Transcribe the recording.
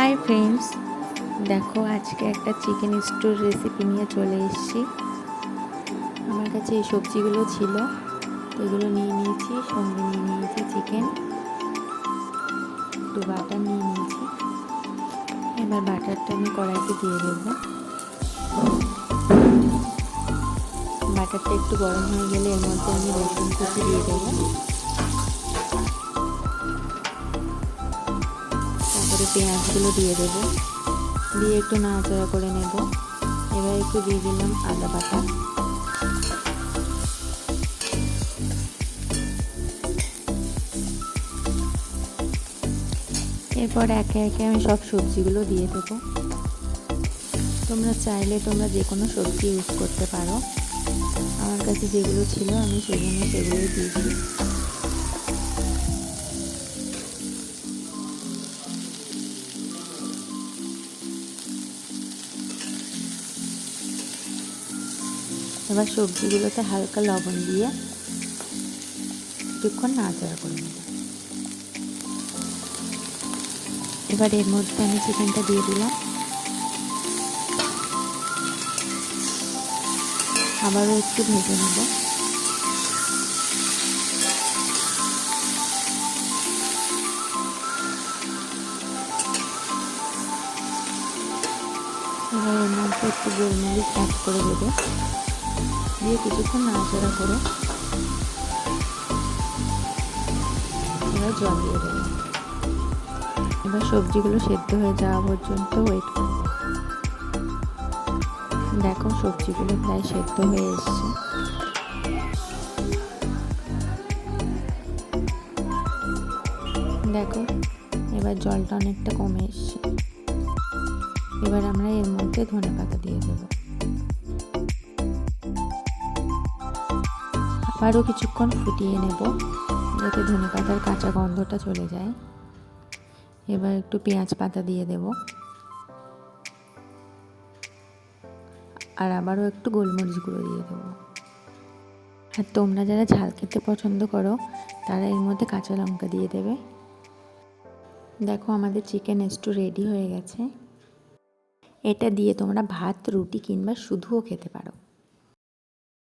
Hi friends দেখো, আজকে একটা চিকেন স্টোর রেসিপি নিয়ে চলে এসেছি। আমার কাছে এই সবজিগুলো ছিল। এগুলো নিয়ে নিয়েছি, সঙ্গে নিয়ে নিয়েছি চিকেন একটু বাটার নিয়ে নিয়েছি। এবার বাটারটা আমি কড়াইতে দিয়ে দেবো। বাটারটা একটু গরম হয়ে গেলে এর মধ্যে আমি রসুন কুচি দিয়ে দেবো। তারপরে পেঁয়াজগুলো দিয়ে দেবো। দিয়ে একটু নাড়াচাড়া করে নেব। এবার একটু দিয়ে দিলাম আদা বাটা। এরপর একে একে আমি সব সবজিগুলো দিয়ে দেবো। তোমরা চাইলে তোমরা যে কোনো সবজি ইউজ করতে পারো। আমার কাছে যেগুলো ছিল আমি সেগুলো সেগুলোই দিয়েছি এবার সবজিগুলোতে হালকা লবণ দিয়ে কিছুক্ষণ নাড়াচাড়া করে নেব। এবার এর মধ্যে আমি চিকেনটা দিয়ে দিলাম। আবারও একটু ভেজে নেব। এবার এর মধ্যে একটু গোলমরিচ অ্যাড করে দেবে। দিয়ে কিছুক্ষণ নাড়াচাড়া করে জল দিয়ে দেবে। এবার সবজিগুলো সেদ্ধ হয়ে যাওয়া পর্যন্ত ওয়েট করবে। দেখো সবজিগুলো প্রায় সেদ্ধ হয়ে এসছে। দেখো এবার জলটা অনেকটা কমে এসছে। এবার আমরা এর মধ্যে ধনে পাতা দিয়ে দেবো। আবারও কিছুক্ষণ ফুটিয়ে নেব, যাতে ধনে পাতার কাঁচা গন্ধটা চলে যায়। এবার একটু পেঁয়াজ পাতা দিয়ে দেব। আর আবারও একটু গোলমরিচ গুঁড়ো দিয়ে দেবো। আর তোমরা যারা ঝাল খেতে পছন্দ করো, তারা এর মধ্যে কাঁচা লঙ্কা দিয়ে দেবে। দেখো আমাদের চিকেন স্টু রেডি হয়ে গেছে। এটা দিয়ে তোমরা ভাত, রুটি কিংবা শুধুও খেতে পারো।